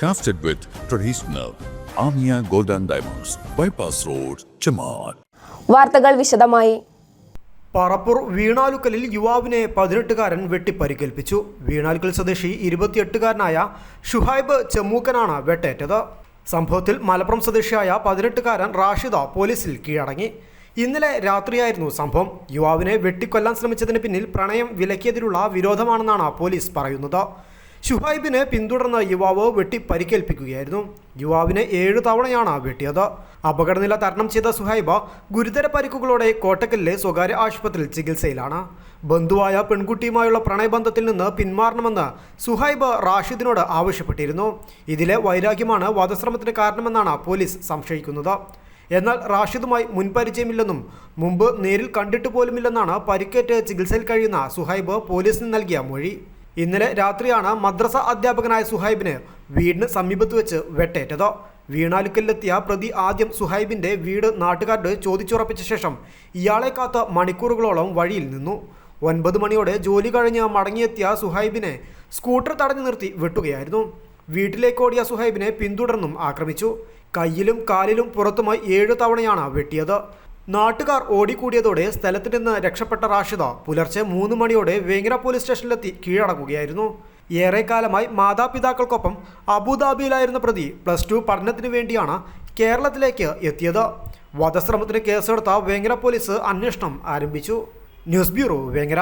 Crafted with traditional Amia Golden Diamonds, Bypass Road, Chaman. വാർത്തകൾ വിശദമായി. പറപ്പൂർ വീണാലുക്കലിൽ യുവാവിനെ പതിനെട്ടുകാരൻ വെട്ടിപ്പരിക്കേൽപ്പിച്ചു. വീണാലുക്കൽ സ്വദേശി ഇരുപത്തിയെട്ടുകാരനായ ഷുഹൈബ് ചെമ്മൂക്കനാണ് വെട്ടേറ്റത്. സംഭവത്തിൽ മലപ്പുറം സ്വദേശിയായ പതിനെട്ടുകാരൻ റാഷിദ പോലീസിൽ കീഴടങ്ങി. ഇന്നലെ രാത്രിയായിരുന്നു സംഭവം. യുവാവിനെ വെട്ടിക്കൊല്ലാൻ ശ്രമിച്ചതിന് പിന്നിൽ പ്രണയം വിലക്കിയതിലുള്ള വിരോധമാണെന്നാണ് പോലീസ് പറയുന്നത്. ഷുഹൈബിനെ പിന്തുടർന്ന യുവാവ് വെട്ടി പരിക്കേൽപ്പിക്കുകയായിരുന്നു. യുവാവിനെ ഏഴു തവണയാണ് വെട്ടിയത്. അപകടനില തരണം ചെയ്ത സുഹൈബ ഗുരുതര പരിക്കുകളോടെ കോട്ടക്കലിലെ സ്വകാര്യ ആശുപത്രിയിൽ ചികിത്സയിലാണ്. ബന്ധുവായ പെൺകുട്ടിയുമായുള്ള പ്രണയബന്ധത്തിൽ നിന്ന് പിന്മാറണമെന്ന് സുഹൈബ് റാഷിദിനോട് ആവശ്യപ്പെട്ടിരുന്നു. ഇതിലെ വൈരാഗ്യമാണ് വധശ്രമത്തിന് കാരണമെന്നാണ് പോലീസ് സംശയിക്കുന്നത്. എന്നാൽ റാഷിദുമായി മുൻപരിചയമില്ലെന്നും മുമ്പ് നേരിൽ കണ്ടിട്ട് പോലുമില്ലെന്നാണ് പരിക്കേറ്റ് ചികിത്സയിൽ കഴിയുന്ന സുഹൈബ് പോലീസിന് നൽകിയ മൊഴി. ഇന്നലെ രാത്രിയാണ് മദ്രസ അധ്യാപകനായ സുഹൈബിന് വീടിന് സമീപത്ത് വെച്ച് വെട്ടേറ്റത്. വീണാലുക്കലിലെത്തിയ പ്രതി ആദ്യം സുഹൈബിന്റെ വീട് നാട്ടുകാരോട് ചോദിച്ചുറപ്പിച്ച ശേഷം ഇയാളെ കാത്ത മണിക്കൂറുകളോളം വഴിയിൽ നിന്നു. ഒൻപത് മണിയോടെ ജോലി കഴിഞ്ഞ് മടങ്ങിയെത്തിയ സുഹൈബിനെ സ്കൂട്ടർ തടഞ്ഞു നിർത്തി വെട്ടുകയായിരുന്നു. വീട്ടിലേക്ക് ഓടിയ സുഹൈബിനെ പിന്തുടർന്നും ആക്രമിച്ചു. കയ്യിലും കാലിലും പുറത്തുമായി ഏഴു തവണയാണ് വെട്ടിയത്. നാട്ടുകാർ ഓടിക്കൂടിയതോടെ സ്ഥലത്ത് നിന്ന് രക്ഷപ്പെട്ട റാഷിദ പുലർച്ചെ മൂന്ന് മണിയോടെ വേങ്ങര പോലീസ് സ്റ്റേഷനിലെത്തി കീഴടങ്ങുകയായിരുന്നു. ഏറെക്കാലമായി മാതാപിതാക്കൾക്കൊപ്പം അബുദാബിയിലായിരുന്ന പ്രതി പ്ലസ് ടു പഠനത്തിനു വേണ്ടിയാണ് കേരളത്തിലേക്ക് എത്തിയത്. വധശ്രമത്തിന് കേസെടുത്ത വേങ്ങര പോലീസ് അന്വേഷണം ആരംഭിച്ചു. News bureau Vengara.